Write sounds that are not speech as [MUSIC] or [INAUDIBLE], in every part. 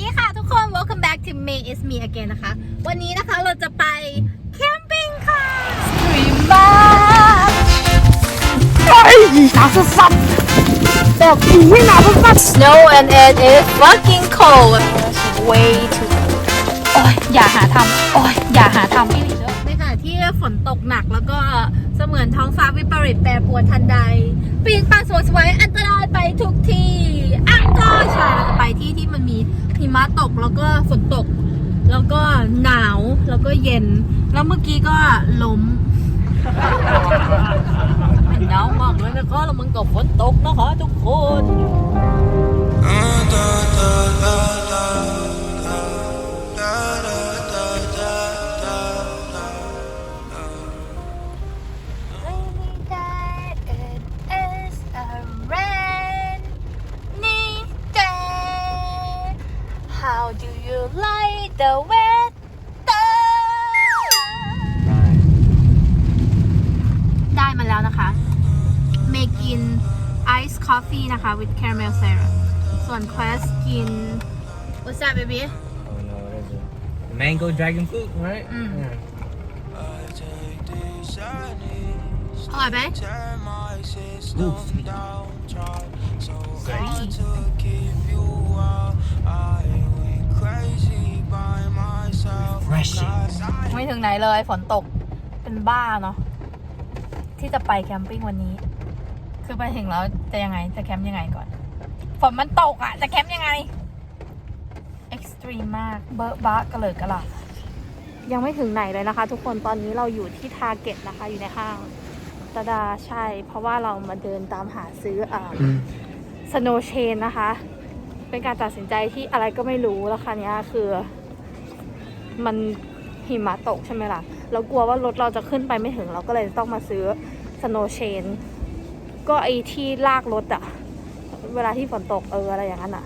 ดีค่ะทุกคน welcome back to May is me again นะคะ วันนี้นะคะเราจะไปแคมปิ้งค่ะสตรีมมากไอ้หนาวสัสๆแบบไม่หนาวสัส snow and it is fucking cold way too cold โอ้ยอย่าหาทำโอ้ยอย่าหาทำในขณะที่ฝนตกหนักแล้วก็เสมือนท้องฟ้าวิปริตแปรปรวนทันใด ปีนป่ายสวยสวยอันตรายไปทุกที่อังกอร์ใช่เราจะไปที่ที่มันมี หิมะตกแล้วก็ฝนตก แล้วก็หนาวแล้วก็เย็น แล้วเมื่อกี้ก็ล้มเป็นหนาวมากเลยนะคะแล้วมันก็ฝนตกนะคะทุกคน ไอซ์คอฟฟี่นะคะ with caramel syrup ส่วน Quest กิน What's that baby Oh no, what is it? Mango dragon fruit, right? Mm. Yeah. อร่อยไหม Ooh, sweet. Refreshing. ไม่ถึงไหนเลยฝนตกเป็นบ้าเนาะที่จะไปแคมปิ้งวันนี้ คือไปถึงแล้วจะยังไงจะแคมป์ยังไงก่อน ฝนมันตกอะจะแคมป์ยังไง เอ็กซ์ตรีมมาก เบอะบะกระเลิดกระหล่ำยังไม่ถึงไหนเลยนะคะ ทุกคนตอนนี้เราอยู่ที่ทาร์เก็ตนะคะ อยู่ในห้างตาดาใช่ เพราะว่าเรามาเดินตามหาซื้ออ่าสโนเชนนะคะ เป็นการตัดสินใจที่อะไรก็ไม่รู้แล้วคันนี้คือ มันหิมะตกใช่ไหมล่ะ เรากลัวว่ารถเราจะขึ้นไปไม่ถึงเราก็เลยต้องมาซื้อสโนเชน ก็ไอที่ลากรถอะเวลาที่ฝนตกเอออะไรอย่างนั้นอะ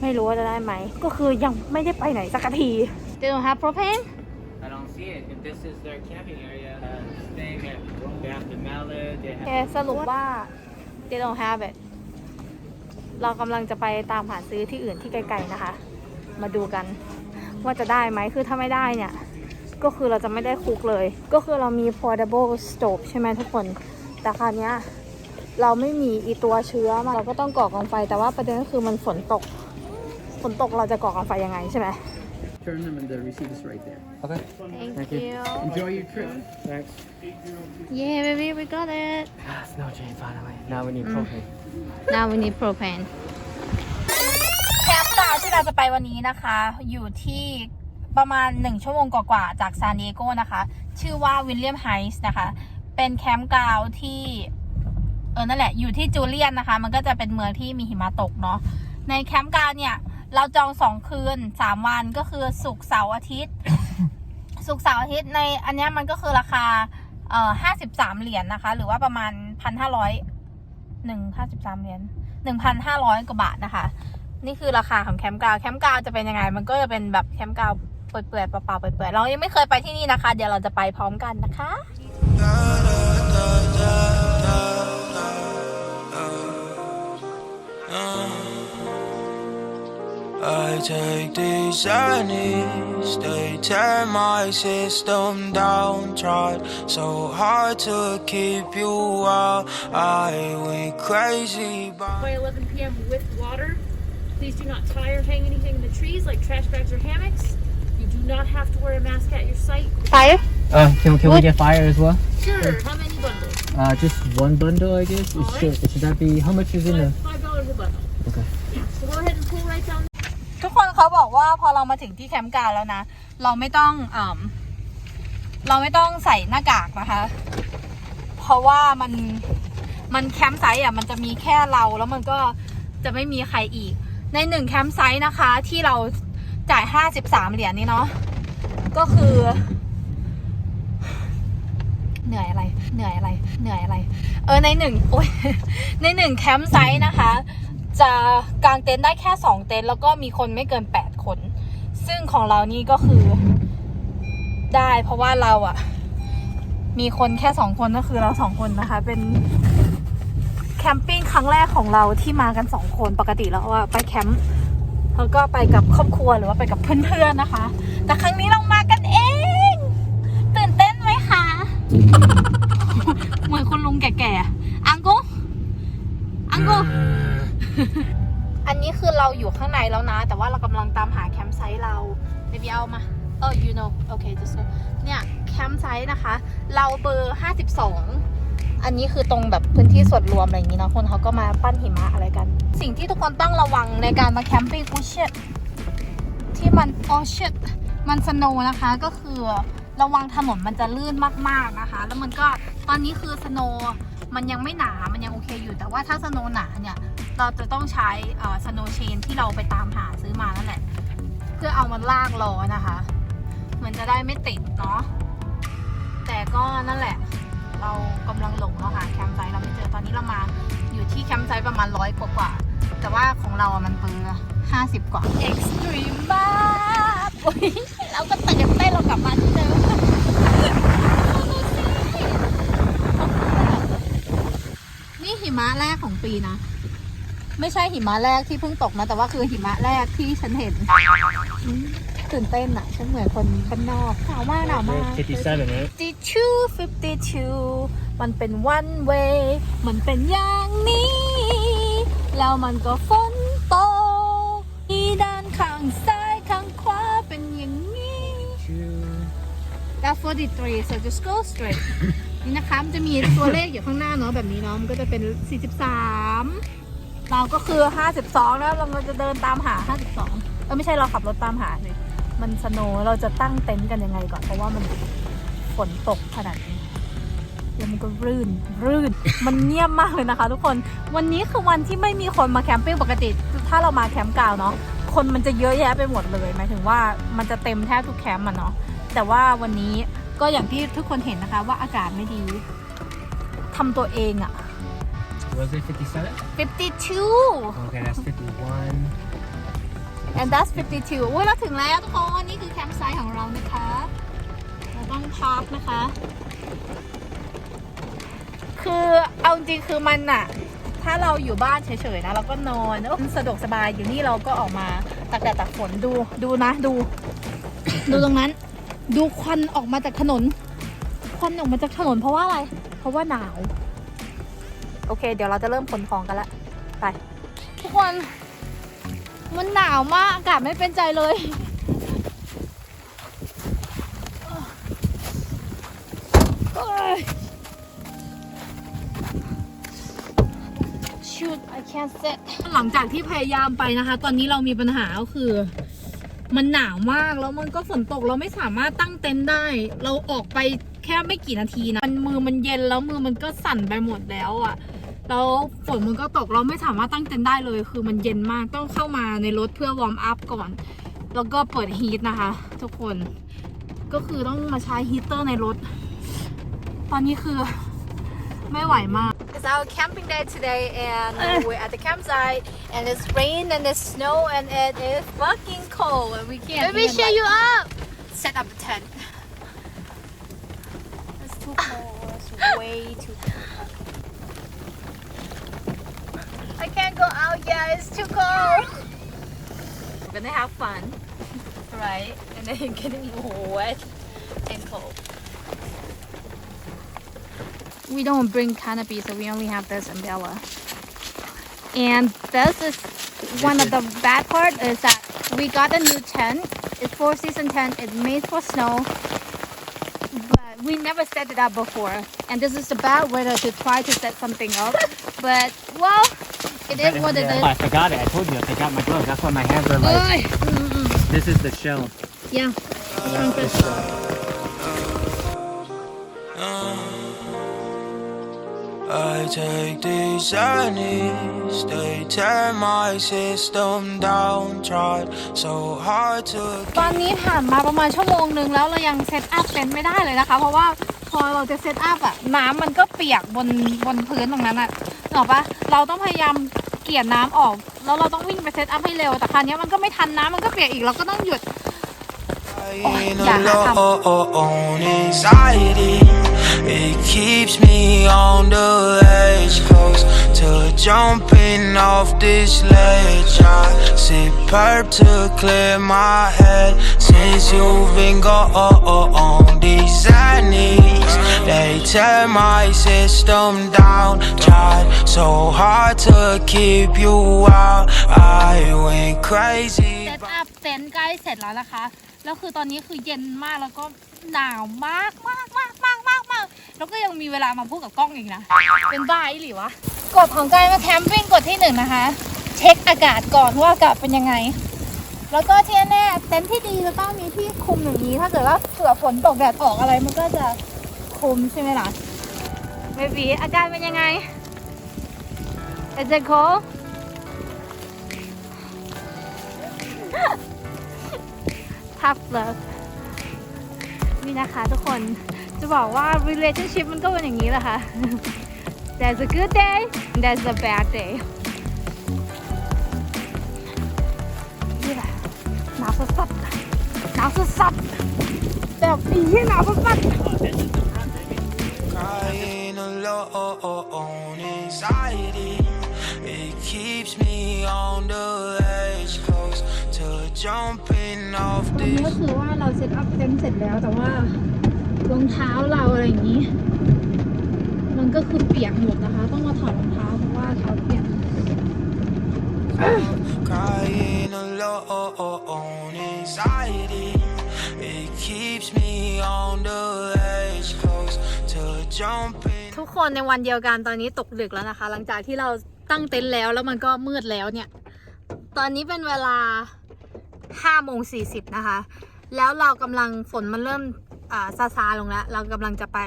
ไม่รู้ว่าจะได้ไหม ก็คือยังไม่ได้ไปไหนสักที They don't have propane I don't see it. If this is their camping area, uh, staying at, they have the mallet, they แก have สรุปว่า they don't have it เรากำลังจะไปตามหาซื้อที่อื่นที่ไกลๆนะคะ มาดูกันว่าจะได้ไหมคือถ้าไม่ได้เนี่ย ก็คือเราจะไม่ได้คุกเลย ก็คือเรามี portable stove ใช่ไหมทุกคน แต่คราวเนี้ยเราไม่มีอีตัวเชื้อมาเราก็ต้องก่อกองไฟ แต่ว่าประเด็นก็คือมันฝนตก ฝนตกเราจะก่อกองไฟยังไงใช่ไหม Turn them and the receipt is right there. Okay. Thank Thank you. you Enjoy your trip. Thanks. Yeah baby we got it Ah, snow chain finally. Now we need Mm. propane. Now we need propane แคมป์ดาวที่เราจะไปวันนี้นะคะ อยู่ที่ประมาณ 1 ชั่วโมงกว่าๆจากซานดิเอโกนะคะ ชื่อว่าวิลเลียมไฮส์นะคะ เป็นแคมป์กาวที่ เออนั่นแหละ อยู่ที่จูเลียนนะคะ มันก็จะเป็นเมืองที่มีหิมะตกเนาะในแคมป์กาวเนี่ย เราจองสองคืนสามวันก็คือศุกร์เสาร์อาทิตย์ศุกร์เสาร์อาทิตย์ในอันนี้มันก็คือราคาเอ่อห้าสิบสามเหรียญนะคะ หรือว่าประมาณพันห้าร้อยหนึ่งห้าสิบสามเหรียญหนึ่งพันห้าร้อยกว่าบาทนะคะ นี่คือราคาของแคมป์กาวแคมป์กาวจะเป็นยังไง มันก็จะเป็นแบบแคมป์กาวเปื่อยๆเปล่าๆเปื่อยๆเรายังไม่เคยไปที่นี่นะคะ เดี๋ยวเราจะไปพร้อมกันนะคะ I take these journeys, they tear my system down. Tried so hard to keep you out. I went crazy by. by 11 p.m. with water. Please do not tie or hang anything in the trees like trash bags or hammocks. You do not have to wear a mask at your site. ไป Uh, can, can we get fire as well? Sure. How many bundles? Uh, just one bundle, I guess. It Alright. should, should that be, how much is in the, Five five dollars a bundle. okay. Yeah. So go ahead and pull right down ทุกคนเขาบอกว่าพอเรามาถึงที่แคมป์กราวด์แล้วนะ เราไม่ต้องเอมเราไม่ต้องใส่หน้ากากนะคะ เพราะว่ามันมันแคมป์ไซต์อะมันจะมีแค่เราแล้วมันก็จะไม่มีใครอีก ในหนึ่งแคมป์ไซต์นะคะที่เราจ่ายห้าสิบสามเหรียญนี่เนาะก็คือ เหนื่อยอะไร เหนื่อยอะไร เหนื่อยอะไร เออในหนึ่งโอ้ยในหนึ่งแคมป์ไซต์นะคะ จะกางเต็นท์ได้แค่ 2 เต็นท์แล้วก็มีคนไม่เกิน 8 คน ซึ่งของเรานี่ก็คือได้เพราะว่าเราอะมีคนแค่ 2 คนก็คือเรา 2 คนนะคะ เป็นแคมปิ้งครั้งแรกของเราที่มากัน 2 คนปกติแล้วอะไปแคมป์แล้วก็ไปกับครอบครัวหรือว่าไปกับเพื่อนๆนะคะ แต่ครั้งนี้เรา เราอยู่ข้างในแล้วนะ แต่ว่าเรากำลังตามหาแคมป์ไซต์เราเดบิเอามาเออ you know โอเค just go เนี่ยแคมป์ไซต์นะคะ เราเบอร์ 52 อันนี้คือตรงแบบพื้นที่ส่วนรวมอะไรอย่างนี้นะคนเขาก็มาปั้นหิมะอะไรกัน สิ่งที่ทุกคนต้องระวังในการมาแคมปิ้งอุ้ยเชดที่มันอ๋อเชดมันสโนนะคะก็คือระวังถนนมันจะลื่นมากๆนะคะ แล้วมันก็ตอนนี้คือสโนว มันยังไม่หนา มันยังโอเคอยู่ แต่ว่าถ้าสโนว์หนาเนี่ย เราจะต้องใช้สโนว์เชนที่เราไปตามหาซื้อมานั่นแหละ เพื่อเอามันลากล้อนะคะ มันจะได้ไม่ติดเนาะ แต่ก็นั่นแหละ เรากำลังหลงเราหาแคมป์ไซต์เราไม่เจอ ตอนนี้เรามาอยู่ที่แคมป์ไซต์ประมาณร้อยกว่ากว่าแต่ว่าของเราอะมันเบอร์ห้าสิบกว่า เอ็กซ์ตรีมมาโอ้ยเราก็ตื่นเต้นเรากลับมาที่เดิมนี่ หิมะแรกของปีนะ ไม่ใช่หิมะแรกที่เพิ่งตกนะแต่ว่าคือหิมะแรกที่ฉันเห็นอืมตื่นเต้นอะฉันเหมือนคนบ้านนอกหนาวมากหนาวมาก 57, right? 52 52 มันเป็น one way มันเป็นอย่างนี้ แล้วมันก็ฝนตกที่ด้านข้างซ้ายข้างขวาเป็นอย่างนี้ That's 43 so just go straight นี่นะคะมันจะมีตัวเลขอยู่ข้างหน้าเนาะแบบนี้เนาะมันก็จะเป็น 43 เราก็คือ 52 แล้วเราจะเดินตามหา 52เออไม่ใช่เราขับรถตามหาเลยมันสโนว์เราจะตั้งเต็นท์กันยังไงก่อนเพราะว่ามันฝนตกขนาดนี้แล้วมันก็รื่นรื่น มันเงียบมากเลยนะคะ ทุกคนวันนี้คือวันที่ไม่มีคนมาแคมปิ้งปกติ ถ้าเรามาแคมป์กาวเนาะคนมันจะเยอะแยะไปหมดเลยหมายถึงว่ามันจะเต็มแทบทุกแคมป์มันเนาะแต่ว่าวันนี้ ก็อย่างที่ทุกคนเห็นนะคะว่าอากาศไม่ดีทำตัวเองอะ Was it 57? 52 Okay, that's 51. and that's 52อุ้ยเราถึงแล้วทุกคน นี่คือแคมป์ไซต์ของเรานะคะ เราต้องพักนะคะ คือเอาจริงๆคือมันอะถ้าเราอยู่บ้านเฉยๆนะเราก็นอนเออสะดวกสบายอยู่นี่เราก็ออกมาตากแดดตากฝนดูดูนะดู ดูตรงนั้น ดูควันออกมาจากถนน ควันออกมาจากถนนเพราะว่าอะไร เพราะว่าหนาว โอเค เดี๋ยวเราจะเริ่มขนของกันละ ไป ทุกคน มันหนาวมาก อากาศไม่เป็นใจเลย Shoot I can't sit หลังจากที่พยายามไปนะคะ ตอนนี้เรามีปัญหาก็คือ มันหนาวมากแล้วมันก็ฝนตกเราไม่สามารถตั้งเต็นท์ได้ เราออกไปแค่ไม่กี่นาทีนะมันมือมันเย็นแล้วมือมันก็สั่นไปหมดแล้วอะ่ะแล้วฝนมันก็ตกเราไม่สามารถตั้งเต็นท์ได้เลย คือมันเย็นมากต้องเข้ามาในรถเพื่อวอร์มอัพก่อน แล้วก็เปิดฮีทนะคะ ทุกคนก็คือต้องมาใช้ฮีเตอร์ในรถ ตอนนี้คือไม่ไหวมาก It's our camping day today and we're at the campsite and it's rain and it's snow and it is fucking cold and we can't Let me even, cheer like, you up. set up a tent. It's too cold. It's way too cold. I can't go out yet. It's too cold. We're gonna have fun, [LAUGHS] right? And then you're getting wet and cold. We don't bring canopy, so we only have this umbrella. And this is one of the bad part is that we got a new tent. It's four season tent. It's made for snow, but we never set it up before. And this is the bad weather to try to set something up. But well, it is what it Oh, I is. forgot it. I told you. I forgot my gloves. That's why my hands are like. This is the shell. Yeah. I take these journeys, they tear my system down. Tried so hard to ตอนนี้ผ่านมาประมาณชั่วโมงหนึ่งแล้วเรายังเซตอัพเต็นท์ไม่ได้เลยนะคะ เพราะว่าพอเราจะเซตอัพอะน้ำมันก็เปียกบนบนพื้นตรงนั้นอะนึกอปะเราต้องพยายามเกลี่ยน้ำออก แล้วเราต้องวิ่งไปเซตอัพให้เร็วแต่คราวนี้มันก็ไม่ทันน้ำมันก็เปียกอีกเราก็ต้องหยุด alone, anxiety. It keeps me on the edge, close to jumping off this ledge. I sip perp to clear my head since you've been gone. These knees, they tear my system down. Tried so hard to keep you out. I went crazy. เซตอัพเต็นท์ใกล้เสร็จแล้วนะคะ แล้วคือตอนนี้คือเย็นมากแล้วก็หนาวมากมากมากมากมากมากแล้วก็ยังมีเวลามาพูดกับกล้องอีกนะ เป็นบ้าอีหรือวะกฎของการมาแคมปิ้งกฎที่หนึ่งนะคะ เช็คอากาศก่อนว่าอากาศเป็นยังไง แล้วก็ที่แน่ๆเต็นท์ที่ดีจะต้องมีที่คลุมอย่างนี้ ถ้าเกิดว่าเผื่อฝนตกแดดออกอะไรมันก็จะคลุมใช่ไหมล่ะเบบีอาการเป็นยังไง Is it cold? ทับเลิฟนี่นะคะทุกคนจะบอกว่า relationship มันก็เป็นอย่างนี้แหละคะ่ะ There's a good day there's a bad day นี่แหละหนาวสัสๆหนาวสัสๆแบบนี้หนาวสัสๆ Crying alone, anxiety. It keeps me on the edge, อนนี้ this. ก็คือว่าเราเซตอัพเต็นท์เสร็จแล้วแต่ว่ารองเท้าเราอะไรอย่างนี้ มันก็คือเปียกหมดนะคะ ต้องมาถอดรองเท้าเพราะว่าเท้าเปียก Crying alone, anxiety. It keeps me on the edge, close to jumping. ทุกคนในวันเดียวกันตอนนี้ตกดึกแล้วนะคะ หลังจากที่เราตั้งเต็นท์แล้วแล้วมันก็มืดแล้วเนี่ย ตอนนี้เป็นเวลา 5โมง40 นะคะ แล้วเรากำลังฝนมันเริ่มซาซาลงแล้ว เรากำลังจะไป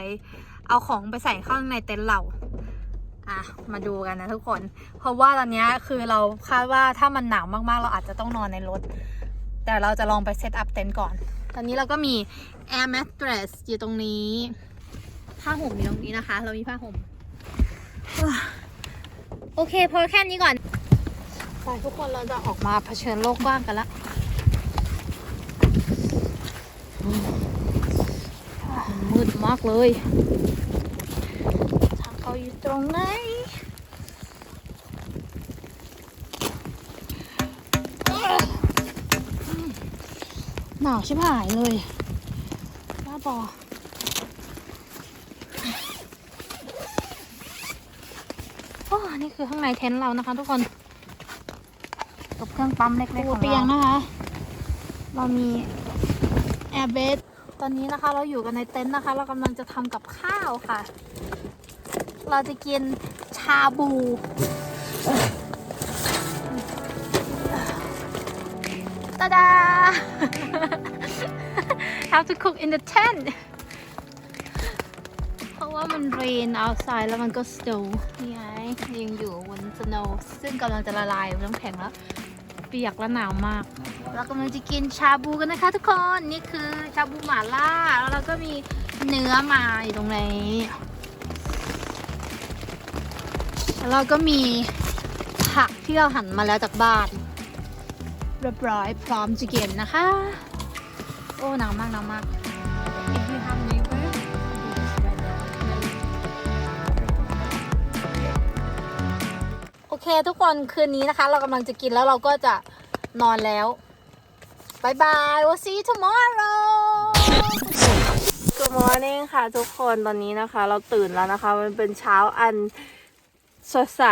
เอาของไปใส่ข้างในเต็นท์เรา อะ มาดูกันนะทุกคน เพราะว่าตอนนี้คือเราคาดว่าถ้ามันหนาวมากๆ เราอาจจะต้องนอนในรถ แต่เราจะลองไปเซตอัพเต็นท์ก่อน ตอนนี้เราก็มี air mattress อยู่ตรงนี้ ผ้าห่มอยู่ตรงนี้นะคะ เรามีผ้าห่ม โอเคพอแค่นี้ก่อนไปทุกคนเราจะออกมาเผชิญโลกบ้างกันละ มืดมากเลย ทางเขาอยู่ตรงไหนหนาวชิบหายเลยบ้าบอโอ้นี่คือข้างในเต็นท์เรานะคะทุกคนกับเครื่องปั๊มเล็กๆของเราเตียงนะคะ เรามี แอร์เบดตอนนี้นะคะเราอยู่กันในเต็นท์นะคะ เรากำลังจะทำกับข้าวค่ะ เราจะกินชาบู ตาดา Have to cook in the tent เพราะว่ามัน rain outside แล้วมันก็ snow นี่ไงยังอยู่บน snow ซึ่งกำลังจะละลายน้ำแข็งแล้ว ปียกและหนาวมาก เรากำลังจะกินชาบูกันนะคะทุกคนนี่คือชาบูหม่าล่าแล้วเราก็มีเนื้อมาอยู่ตรงนี้แล้วเราก็มีผักที่เราหั่นมาแล้วจากบ้านเรียบร้อยพร้อมจะกินนะคะ โอ้หนาวมากหนาวมาก เคทุกคนคืนนี้นะคะ เรากำลังจะกินแล้วเราก็จะนอนแล้วบายบาย we'll see you tomorrow Good morning ค่ะทุกคนตอนนี้นะคะ เราตื่นแล้วนะคะ มันเป็นเช้าอันสดใส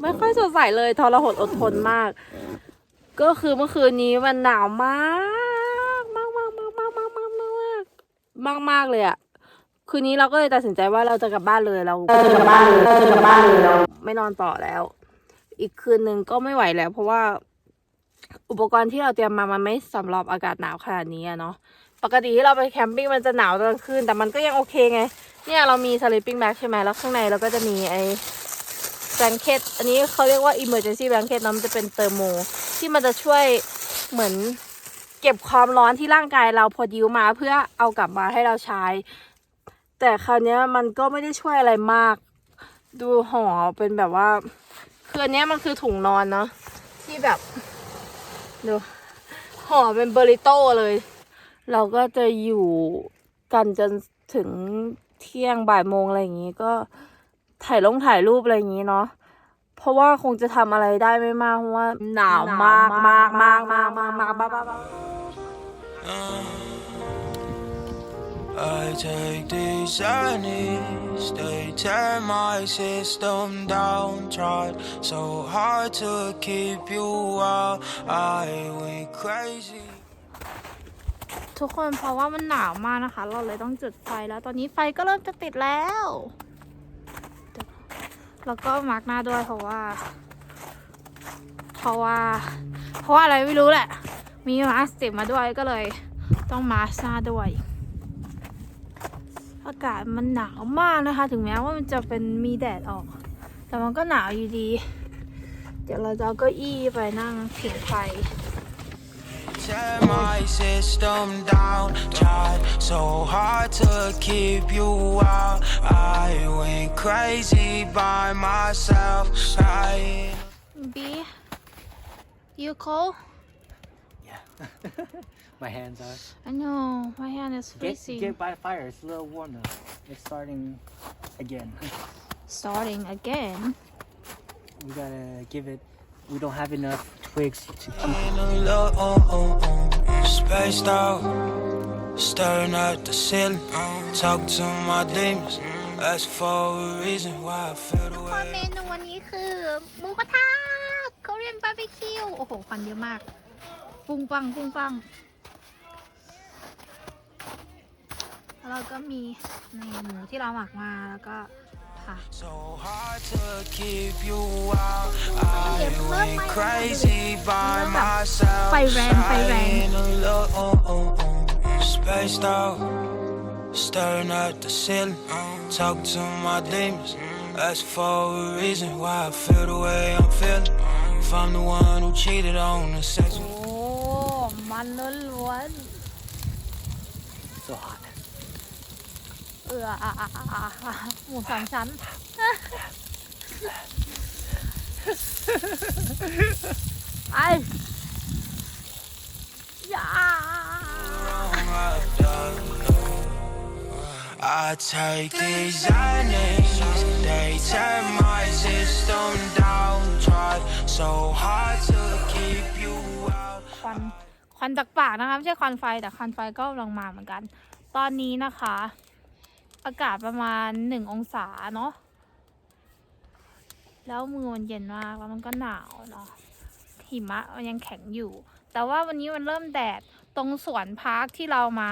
ไม่ค่อยสดใสเลยทรหดอดทนมาก ก็คือเมื่อคืนนี้มันหนาวมาก มากมากมากมากมากมากมากมากมากเลยอะคืนนี้เราก็เลยตัดสินใจว่าเราจะกลับบ้านเลยเราจะกลับบ้านเลยเราจะกลับบ้านเลยเราไม่นอนต่อแล้ว อีกคืนหนึ่งก็ไม่ไหวแล้ว เพราะว่าอุปกรณ์ที่เราเตรียมมามันไม่สำหรับอากาศหนาวขนาดนี้เนาะปกติที่เราไปแคมปิ้งมันจะหนาวตอนกลางคืนแต่มันก็ยังโอเคไง เนี่ยเรามี sleeping bag ใช่ไหมแล้วข้างในเราก็จะมีไอ้ blanket อันนี้เขาเรียกว่า emergency blanket เนอะมันจะเป็นเตอร์โม ที่มันจะช่วยเหมือนเก็บความร้อนที่ร่างกายเราพอดิวมาเพื่อเอากลับมาให้เราใช้ แต่คราวนี้มันก็ไม่ได้ช่วยอะไรมาก ดูห่อเป็นแบบว่า คืออันนี้มันคือถุงนอนเนาะที่แบบดูห่อเป็นเบริโต้เลย เราก็จะอยู่กันจนถึงเที่ยงบ่ายโมงอะไรอย่างนี้ก็ถ่ายลงถ่ายรูปอะไรอย่างนี้เนาะเพราะว่าคงจะทำอะไรได้ไม่มากเพราะว่าหนาวมากมากมากมากมากมากบ้าบ้าบ้า I take these I need tear my system down. Tried so hard to keep you out, I went crazy. ทุกคนเพราะว่ามันหนาวมากนะคะ เราเลยต้องจุดไฟแล้ว ตอนนี้ไฟก็เริ่มจะติดแล้ว แล้วก็มาร์กหน้าด้วยเพราะว่า เพราะว่า เพราะว่าอะไรไม่รู้แหละ มีมาสติมาด้วยก็เลย ต้องมาสหน้าด้วย อากาศมันหนาวมากนะคะ ถึงแม้ว่ามันจะเป็นมีแดดออก แต่มันก็หนาวอยู่ดี เดี๋ยวเราจะเอาเก้าอี้ไปนั่งผิงไฟ Tear my system down. Tried so hard to keep you out. I went crazy by myself. Crying. B you cold Yeah. My hands are. I know my hand is Get, freezing get by the fire. It's a little warm now. It's starting again. starting again we gotta give it. We don't have enough twigs to keep. In a low, oh, oh, oh. spaced out, staring at the ceiling, talk to my demons. That's for a reason why I feel the คอนเม way. นูวันนี้คือหมูกระทะ Korean barbecue โอ้โหควันเยอะมาก ปุ้งปังปุ้งปัง แล้วเราก็มีในหมูที่เราหมักมาแล้วก็ผัก So hard to keep you out. I went crazy by myself. ไฟแรงไฟแรง Trying to look, oh, oh, oh. Spaced out, staring at the ceiling, talk to my demons. That's for a reason why I feel the way I'm feeling. If I'm the one who cheated on the sex. โอ้ มันล้วน So hot. เอืออหมูสามชั้นไอ้ยา I take these enemies, they tear my system down. Tried so hard to keep you out. ควันควันจากปากนะคะไม่ใช่ควันไฟแต่ควันไฟก็กำลังมาเหมือนกัน ตอนนี้นะคะ อากาศประมาณหนึ่งองศาเนาะ แล้วมือมันเย็นมากแล้วมันก็หนาวเนาะ หิมะมันยังแข็งอยู่ แต่ว่าวันนี้มันเริ่มแดด ตรงสวนพาร์คที่เรามา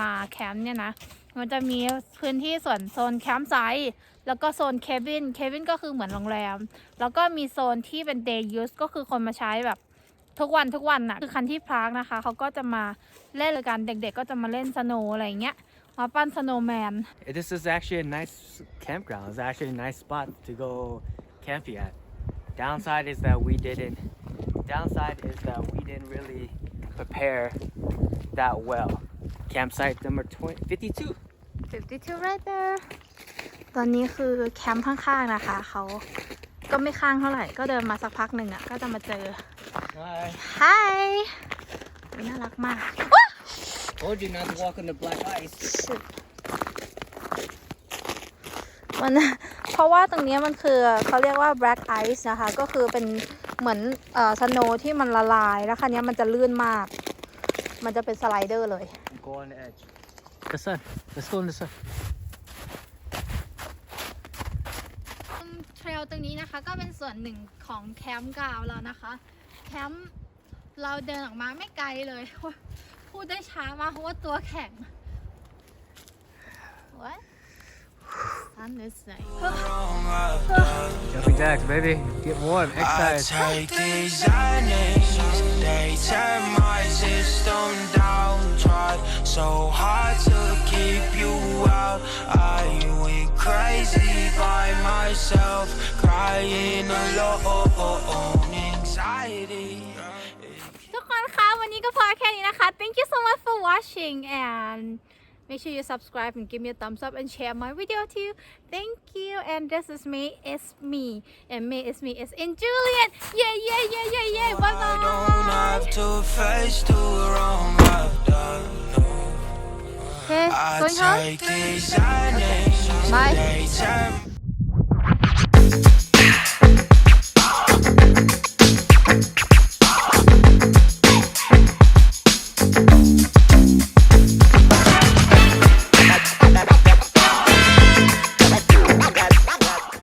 มาแคมป์เนี่ยนะ มันจะมีพื้นที่ส่วนโซนแคมป์ไซต์แล้วก็โซนเคบิน เคบินก็คือเหมือนโรงแรม แล้วก็มีโซนที่เป็น day use ก็คือคนมาใช้แบบทุกวันทุกวันน่ะ คือคันที่พาร์คนะคะ เขาก็จะมาเล่นเลยกันเด็ก ๆ ก็จะมาเล่นสโนว์อะไรอย่างเงี้ย มาปั้นสโนว์แมน This is actually a nice campground. It's actually a nice spot to go camping at. Downside is that we didn't. Downside is that we didn't really prepare that well. Campsite number 20, 52. 52 right there ตอนนี้คือแคมป์ข้างๆนะคะ เขาก็ไม่ข้างเท่าไหร่ ก็เดินมาสักพักหนึ่งอ่ะ ก็จะมาเจอ Hi. Hi น่ารักมาก Told you not to walk on the black ice. มันเพราะว่าตรงเนี้ยมันคือเขาเรียกว่า black ice นะคะ ก็คือเป็นเหมือนเอ่อสโนที่มันละลาย แล้วคันนี้ยมันจะลื่นมาก มันจะเป็นสไลเดอร์เลย Go on the edge. The sun. Let's go in the sun. เทรลตรงนี้นะคะก็เป็นส่วนหนึ่งของแคมป์กาวเรานะคะ แคมป์เราเดินออกมาไม่ไกลเลย พูดได้ช้ามากเพราะว่าตัวแข็ง What? Sun is nice. Wrong I've done. Jumping jacks, baby. Get warm. I Exercise. take these enemies, they tear my system down. Tried so hard to keep you out. I went crazy by myself, crying alone, anxiety. ทุกคนคะวันนี้ก็พอแค่นี้นะคะ Thank you so much for watching and make sure you subscribe and give me a thumbs up and share my video too. Thank you and this is me, it's me and me is me, it's in Julian. Yeah, yeah, yeah, yeah, yeah. Bye I don't bye. have to face the wrong I've done. No. Okay, I going home? take these Xannies, Bye. they turn